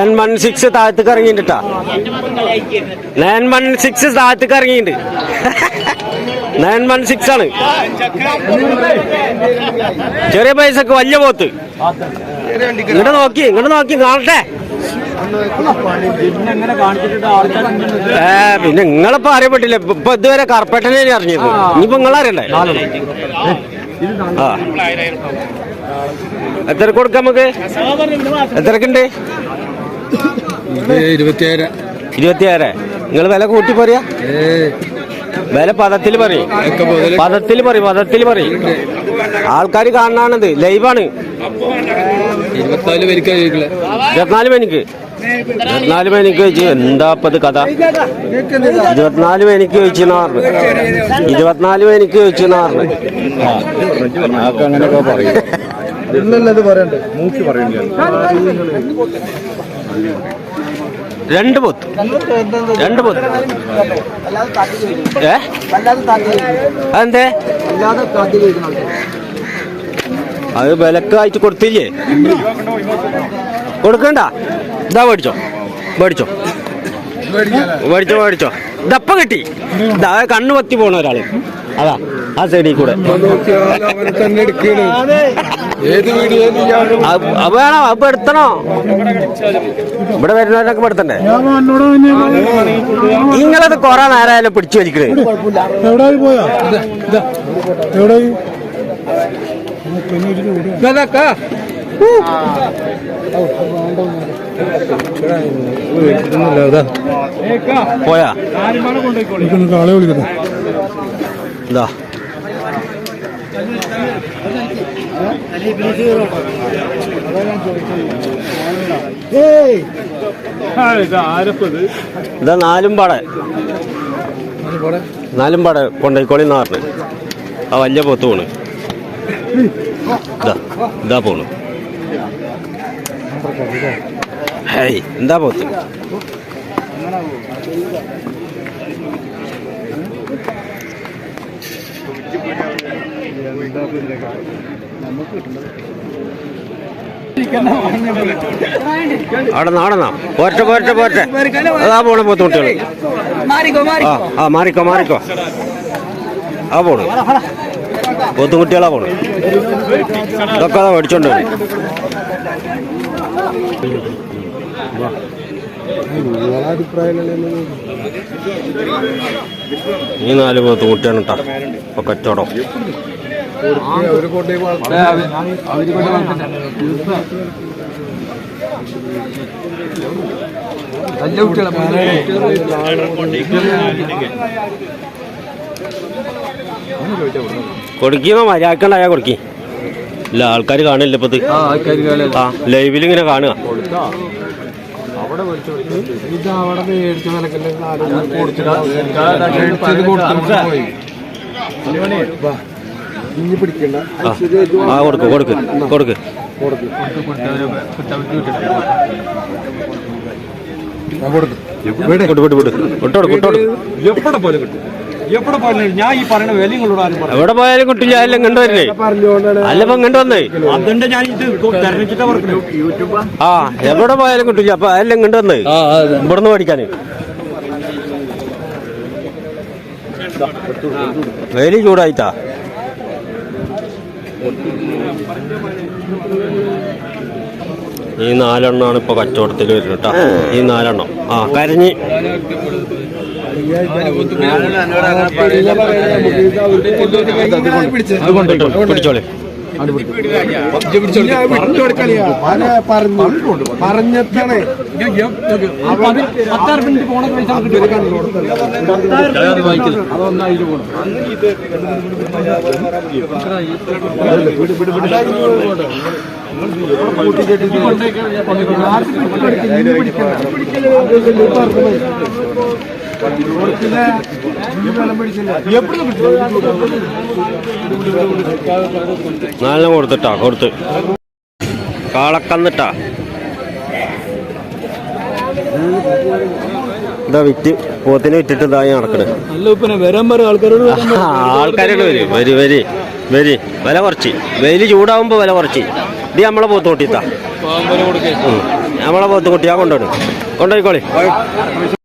Nine one six താഴത്തേക്ക് ഇറങ്ങിട്ടാ nine one six താഴത്തേക്ക് ഇറങ്ങിയിട്ടുണ്ട്. നയൻ വൺ സിക്സ് ആണ്. ചെറിയ പൈസക്ക് വലിയ പോത്ത്. ഇങ്ങോട്ട് നോക്കി ഇങ്ങോട്ട് നോക്കി കാണട്ടെ. ഏ പിന്നെ നിങ്ങളിപ്പോ അറിയപ്പെട്ടില്ല. ഇപ്പൊ- ഇതുവരെ കർപ്പറ്റനെ അറിഞ്ഞത് ഇനിയിപ്പോ നിങ്ങളറിയണ്ടേ ആ. എത്ര കൊടുക്കാം നമുക്ക്? എത്രക്കുണ്ട്? ഇരുപത്തിയാറ് നിങ്ങൾ വില കൂട്ടി പറയാ. വില പദത്തിൽ പറയും. പദത്തിൽ പറയും പദത്തിൽ പറയും. ആൾക്കാർ കാണാണത് ലൈവാണ്. ഇരുപത്തിനാല് മണിക്ക്. ഇരുപത്തിനാല് മണിക്ക് വെച്ച് എന്താ ഇപ്പത് കഥ? ഇരുപത്തിനാല് മണിക്ക് വെച്ച് പറഞ്ഞു? ഇരുപത്തിനാല് മണിക്ക് വെച്ച് പറഞ്ഞു? അങ്ങനെയൊക്കെ പറയും. ഇല്ലല്ലത് പറയണ്ടേ? മൂക്കി പറയണ്ടേ? രണ്ട് പൊത്ത്. രണ്ട് പൊത്ത്. ഏ? അതെന്തേ? അത് വിലക്ക് ആയിട്ട് കൊടുത്തില്ലേ? കൊടുക്കണ്ട. ഇതാ മേടിച്ചോ. മേടിച്ചോ. മേടിച്ചോ മേടിച്ചോ. ഇതപ്പ കിട്ടി. ഇതാ കണ്ണു പത്തി പോണ ഒരാൾ. അതാ ആ സൈഡിൽ കൂടെ. ഏത് വീഡിയോ വേണോ അപ്പൊ എടുത്തണോ? ഇവിടെ വരുന്നവരൊക്കെ എടുത്തണ്ടേ? നിങ്ങളത് കൊറേ നേരമായാലും പിടിച്ചു വലിക്കണേ. എവിടെ പോയാ? എവിടെ പോയാ? വിളിക്കുന്നു ഇതാ. ഇതാ നാലും പാടെ. നാലും എന്ന് പറഞ്ഞു. ആ വലിയ പോത്ത് പോണ്. ഇതാ ഇതാ പോണു. എന്താ പോത്ത്? അവിടെ നാടന്നാ പോരട്ടെ പോരട്ടെ പോരട്ടെ. അതാ പോണ പോത്ത് കുട്ടികൾ. ആ ആ മാറിക്കോ മാറിക്കോ. ആ പോണു. പോത്തും കുട്ടികളാ പോണു. ഇതൊക്കെ അതാ മേടിച്ചോണ്ട് ഈ നാല് പോത്തും കുട്ടിയാണ് കേട്ടോ. ഇപ്പൊ കച്ചവടം. കുട്ടികളെ കൊടുക്കിയോ മര്യാദക്കുണ്ടായാ കൊടുക്കി ഇല്ല ആൾക്കാർ കാണില്ല ഇപ്പത് ലൈവിൽ ഇങ്ങനെ കാണുക ഇത് അവിടെ ഇനി പിടിക്കണ്ട. ആ. കൊടുക്ക് കൊടുക്ക് കൊടുക്ക്. എവിടെ? പോയാലും ഞാൻ ഈ പറയുന്ന വില നിങ്ങളോട് എവിടെ പോയാലും കിട്ടില്ല എല്ലാം കണ്ടുവരില്ലേ അല്ലപ്പം കണ്ടുവന്നേ ആ എവിടെ പോയാലും കിട്ടില്ല അപ്പൊ എല്ലാം കണ്ടുവന്നേ ഇവിടുന്ന് പഠിക്കാന്. വേലി ചൂടായിട്ടാ? ഈ നാലെണ്ണമാണ് ഇപ്പൊ കച്ചവടത്തിൽ വരുന്നത് കേട്ടോ ഈ നാലെണ്ണം ആ കരഞ്ഞ് പിടിച്ചോളെ പറഞ്ഞെത്താണ് പത്താറ് മിനിറ്റ് പോണ പൈസ അതൊന്നായിട്ട് പോണം നാലെണ്ണം കൊടുത്തിട്ടാ കൊടുത്ത്. കാളക്കന്നിട്ടാ. ഇതാ വിറ്റ് പോത്തിനെ വിറ്റിട്ട് ഇതായി നടക്കണ്. നല്ല ആൾക്കാരോട് വരും. വരി വരി വരി. വില കുറച്ച്. വെയിൽ ചൂടാവുമ്പോ വില കുറച്ച്. ഇത് നമ്മളെ പോത്ത് കൊട്ടിത്താ. നമ്മളെ പോത്ത് കൊട്ടിയാ കൊണ്ടുവരും. കൊണ്ടുപോയിക്കോളി.